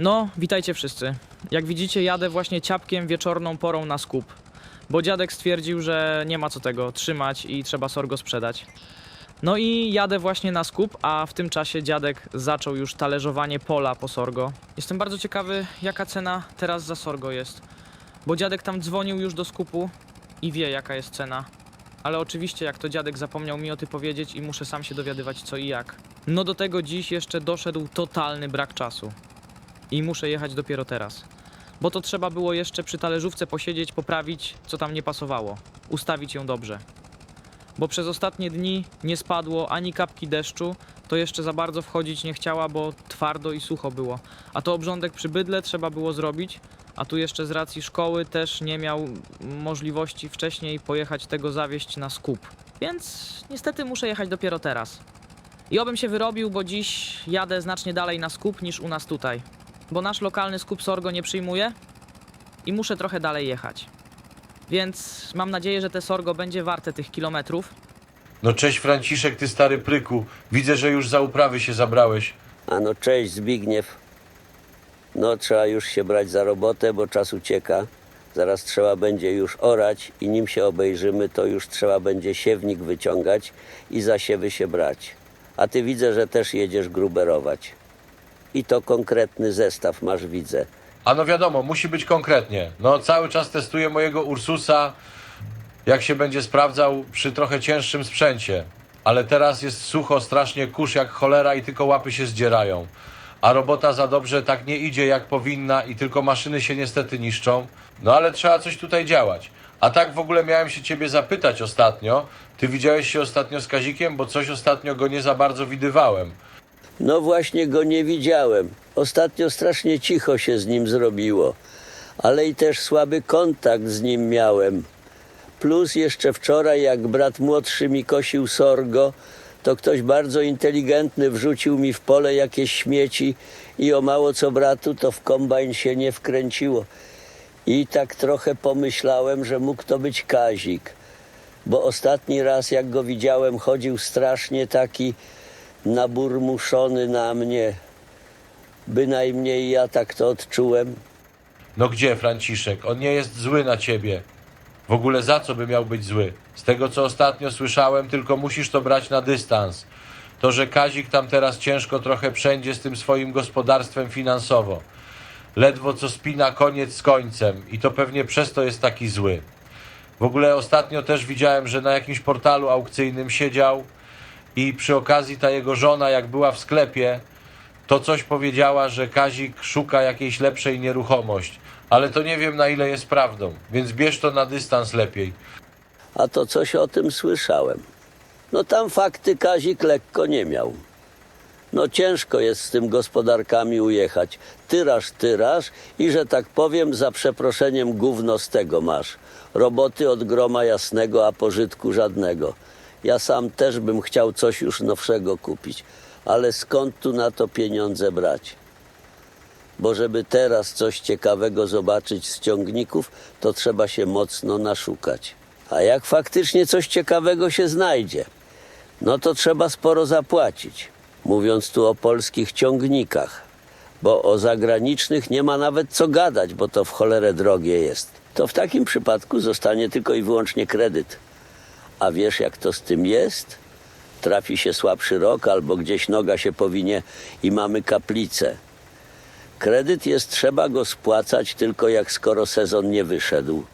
No, witajcie wszyscy. Jak widzicie, jadę właśnie ciapkiem wieczorną porą na skup. Bo dziadek stwierdził, że nie ma co tego trzymać i trzeba sorgo sprzedać. No i jadę właśnie na skup, a w tym czasie dziadek zaczął już talerzowanie pola po sorgo. Jestem bardzo ciekawy, jaka cena teraz za sorgo jest. Bo dziadek tam dzwonił już do skupu i wie, jaka jest cena. Ale oczywiście, jak to dziadek zapomniał mi o tym powiedzieć i muszę sam się dowiadywać co i jak. No do tego dziś jeszcze doszedł totalny brak czasu. I muszę jechać dopiero teraz. Bo to trzeba było jeszcze przy talerzówce posiedzieć, poprawić, co tam nie pasowało. Ustawić ją dobrze. Bo przez ostatnie dni nie spadło ani kapki deszczu, to jeszcze za bardzo wchodzić nie chciała, bo twardo i sucho było. A to obrządek przy bydle trzeba było zrobić, a tu jeszcze z racji szkoły też nie miał możliwości wcześniej pojechać tego zawieść na skup. Więc niestety muszę jechać dopiero teraz. I obym się wyrobił, bo dziś jadę znacznie dalej na skup niż u nas tutaj. Bo nasz lokalny skup Sorgo nie przyjmuje i muszę trochę dalej jechać. Więc mam nadzieję, że te Sorgo będzie warte tych kilometrów. No cześć Franciszek, ty stary pryku. Widzę, że już za uprawy się zabrałeś. A no cześć Zbigniew. No trzeba już się brać za robotę, bo czas ucieka. Zaraz trzeba będzie już orać i nim się obejrzymy, to już trzeba będzie siewnik wyciągać i za siewy się brać. A ty widzę, że też jedziesz gruberować. I to konkretny zestaw masz, widzę. A no wiadomo, musi być konkretnie. No cały czas testuję mojego Ursusa, jak się będzie sprawdzał przy trochę cięższym sprzęcie. Ale teraz jest sucho, strasznie kurz jak cholera i tylko łapy się zdzierają. A robota za dobrze tak nie idzie jak powinna i tylko maszyny się niestety niszczą. No ale trzeba coś tutaj działać. A tak w ogóle miałem się ciebie zapytać ostatnio. Ty widziałeś się ostatnio z Kazikiem, bo coś ostatnio go nie za bardzo widywałem. No właśnie go nie widziałem. Ostatnio strasznie cicho się z nim zrobiło, ale i też słaby kontakt z nim miałem. Plus jeszcze wczoraj, jak brat młodszy mi kosił sorgo, to ktoś bardzo inteligentny wrzucił mi w pole jakieś śmieci i o mało co bratu, to w kombajn się nie wkręciło. I tak trochę pomyślałem, że mógł to być Kazik, bo ostatni raz jak go widziałem, chodził strasznie taki naburmuszony na mnie. Bynajmniej ja tak to odczułem. No gdzie, Franciszek? On nie jest zły na ciebie. W ogóle za co by miał być zły? Z tego, co ostatnio słyszałem, tylko musisz to brać na dystans. To, że Kazik tam teraz ciężko trochę wszędzie z tym swoim gospodarstwem finansowo. Ledwo co spina koniec z końcem i to pewnie przez to jest taki zły. W ogóle ostatnio też widziałem, że na jakimś portalu aukcyjnym siedział i przy okazji ta jego żona, jak była w sklepie, to coś powiedziała, że Kazik szuka jakiejś lepszej nieruchomość. Ale to nie wiem na ile jest prawdą, więc bierz to na dystans lepiej. A to coś o tym słyszałem. No tam fakty Kazik lekko nie miał. No ciężko jest z tym gospodarkami ujechać. Tyraż, tyraż i że tak powiem za przeproszeniem gówno z tego masz. Roboty od groma jasnego, a pożytku żadnego. Ja sam też bym chciał coś już nowszego kupić, ale skąd tu na to pieniądze brać? Bo żeby teraz coś ciekawego zobaczyć z ciągników, to trzeba się mocno naszukać. A jak faktycznie coś ciekawego się znajdzie, no to trzeba sporo zapłacić. Mówiąc tu o polskich ciągnikach, bo o zagranicznych nie ma nawet co gadać, bo to w cholerę drogie jest. To w takim przypadku zostanie tylko i wyłącznie kredyt. A wiesz, jak to z tym jest? Trafi się słabszy rok albo gdzieś noga się powinie i mamy kaplicę. Kredyt jest, trzeba go spłacać tylko jak skoro sezon nie wyszedł.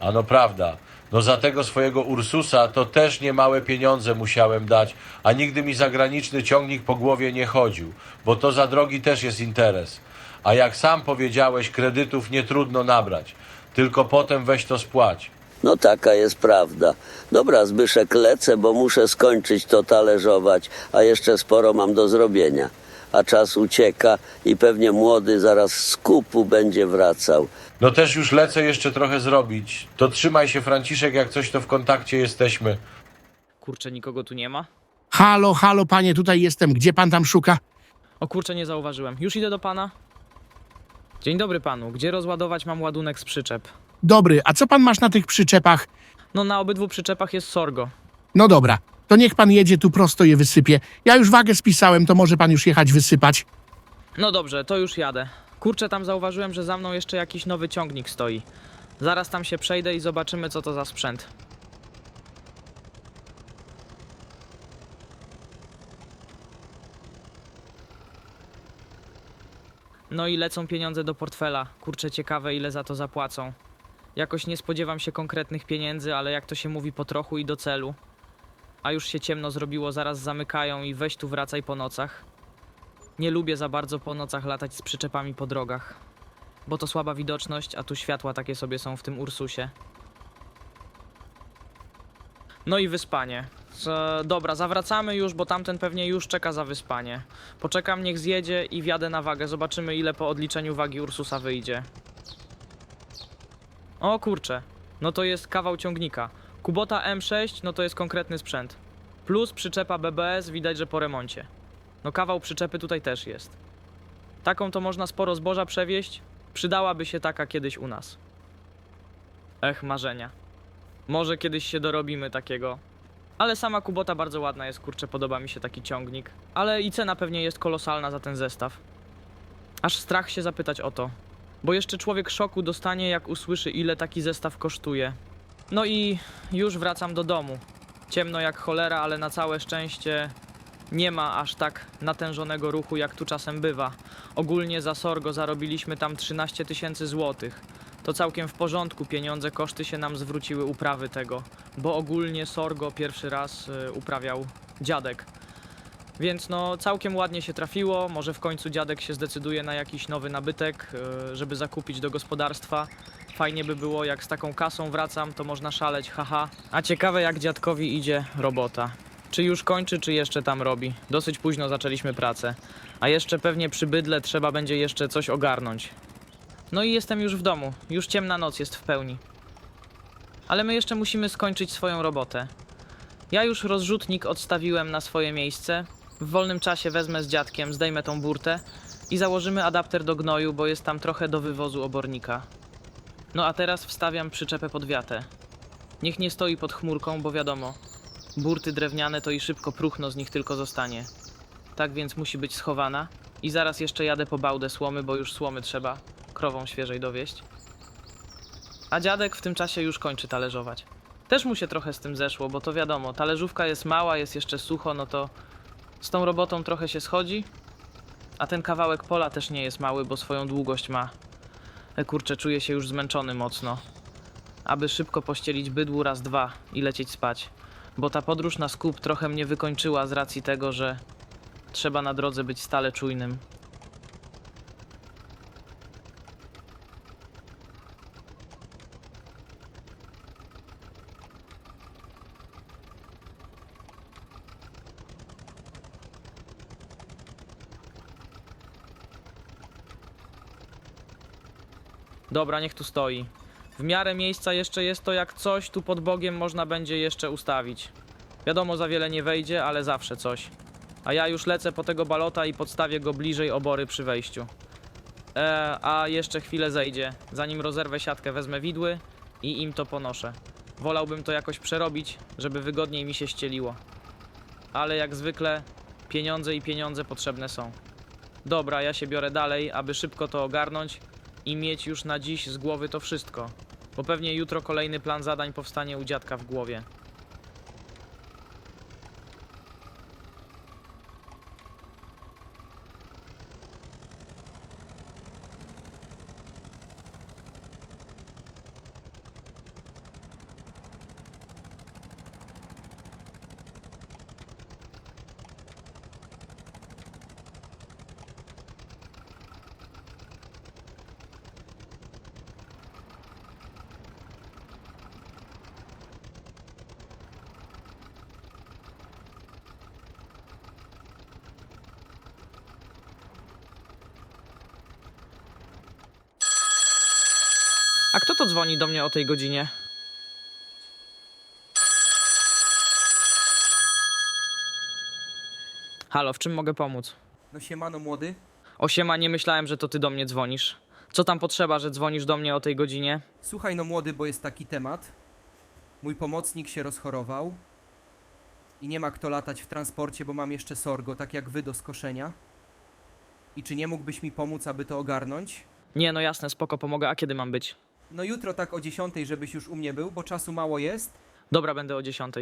A no prawda, no za tego swojego Ursusa to też niemałe pieniądze musiałem dać, a nigdy mi zagraniczny ciągnik po głowie nie chodził, bo to za drogi też jest interes. A jak sam powiedziałeś, kredytów nie trudno nabrać, tylko potem weź to spłać. No taka jest prawda. Dobra, Zbyszek, lecę, bo muszę skończyć to talerzować, a jeszcze sporo mam do zrobienia. A czas ucieka i pewnie młody zaraz z kupu będzie wracał. No też już lecę jeszcze trochę zrobić. To trzymaj się Franciszek, jak coś to w kontakcie jesteśmy. Kurczę, nikogo tu nie ma? Halo, halo, panie, tutaj jestem. Gdzie pan tam szuka? O kurczę, nie zauważyłem. Już idę do pana. Dzień dobry panu. Gdzie rozładować mam ładunek z przyczep? Dobry, a co pan masz na tych przyczepach? No na obydwu przyczepach jest sorgo. No dobra, to niech pan jedzie tu prosto je wysypie. Ja już wagę spisałem, to może pan już jechać wysypać. No dobrze, to już jadę. Kurczę, tam zauważyłem, że za mną jeszcze jakiś nowy ciągnik stoi. Zaraz tam się przejdę i zobaczymy, co to za sprzęt. No i lecą pieniądze do portfela. Kurczę, ciekawe, ile za to zapłacą. Jakoś nie spodziewam się konkretnych pieniędzy, ale jak to się mówi, po trochu i do celu. A już się ciemno zrobiło, zaraz zamykają i weź tu wracaj po nocach. Nie lubię za bardzo po nocach latać z przyczepami po drogach, bo to słaba widoczność, a tu światła takie sobie są w tym Ursusie. No i wyspanie. Z, dobra, zawracamy już, bo tamten pewnie już czeka za wyspanie. Poczekam, niech zjedzie i wjadę na wagę. Zobaczymy, ile po odliczeniu wagi Ursusa wyjdzie. O kurczę, no to jest kawał ciągnika. Kubota M6, no to jest konkretny sprzęt. Plus przyczepa BBS, widać, że po remoncie. No kawał przyczepy tutaj też jest. Taką to można sporo zboża przewieźć. Przydałaby się taka kiedyś u nas. Ech, marzenia. Może kiedyś się dorobimy takiego. Ale sama Kubota bardzo ładna jest, kurczę, podoba mi się taki ciągnik. Ale i cena pewnie jest kolosalna za ten zestaw. Aż strach się zapytać o to. Bo jeszcze człowiek szoku dostanie, jak usłyszy, ile taki zestaw kosztuje. No i już wracam do domu. Ciemno jak cholera, ale na całe szczęście nie ma aż tak natężonego ruchu, jak tu czasem bywa. Ogólnie za Sorgo zarobiliśmy tam 13 tysięcy złotych. To całkiem w porządku, pieniądze, koszty się nam zwróciły uprawy tego, bo ogólnie Sorgo pierwszy raz y, uprawiał dziadek. Więc no całkiem ładnie się trafiło, może w końcu dziadek się zdecyduje na jakiś nowy nabytek, y, żeby zakupić do gospodarstwa. Fajnie by było, jak z taką kasą wracam, to można szaleć, haha. A ciekawe jak dziadkowi idzie robota. Czy już kończy, czy jeszcze tam robi? Dosyć późno zaczęliśmy pracę. A jeszcze pewnie przy bydle trzeba będzie jeszcze coś ogarnąć. No i jestem już w domu. Już ciemna noc jest w pełni. Ale my jeszcze musimy skończyć swoją robotę. Ja już rozrzutnik odstawiłem na swoje miejsce. W wolnym czasie wezmę z dziadkiem, zdejmę tą burtę i założymy adapter do gnoju, bo jest tam trochę do wywozu obornika. No a teraz wstawiam przyczepę pod wiatę. Niech nie stoi pod chmurką, bo wiadomo, Burty drewniane to i szybko próchno z nich tylko zostanie. Tak więc musi być schowana. I zaraz jeszcze jadę po bałdę słomy, bo już słomy trzeba krową świeżej dowieść. A dziadek w tym czasie już kończy talerzować. Też mu się trochę z tym zeszło, bo to wiadomo, talerzówka jest mała, jest jeszcze sucho, no to z tą robotą trochę się schodzi. A ten kawałek pola też nie jest mały, bo swoją długość ma. E, kurczę, czuję się już zmęczony mocno. Aby szybko pościelić bydłu raz dwa i lecieć spać bo ta podróż na skup trochę mnie wykończyła z racji tego, że trzeba na drodze być stale czujnym. Dobra, niech tu stoi. W miarę miejsca jeszcze jest to jak coś, tu pod Bogiem można będzie jeszcze ustawić. Wiadomo, za wiele nie wejdzie, ale zawsze coś. A ja już lecę po tego balota i podstawię go bliżej obory przy wejściu. E, a jeszcze chwilę zejdzie. Zanim rozerwę siatkę, wezmę widły i im to ponoszę. Wolałbym to jakoś przerobić, żeby wygodniej mi się ścieliło. Ale jak zwykle, pieniądze i pieniądze potrzebne są. Dobra, ja się biorę dalej, aby szybko to ogarnąć i mieć już na dziś z głowy to wszystko. Bo pewnie jutro kolejny plan zadań powstanie u dziadka w głowie. A kto to dzwoni do mnie o tej godzinie? Halo, w czym mogę pomóc? No siemano młody. Osiema, nie myślałem, że to ty do mnie dzwonisz. Co tam potrzeba, że dzwonisz do mnie o tej godzinie? Słuchaj no młody, bo jest taki temat. Mój pomocnik się rozchorował i nie ma kto latać w transporcie, bo mam jeszcze sorgo, tak jak wy do skoszenia. I czy nie mógłbyś mi pomóc, aby to ogarnąć? Nie, no jasne, spoko, pomogę. A kiedy mam być? No jutro tak o 10, żebyś już u mnie był, bo czasu mało jest. Dobra, będę o 10.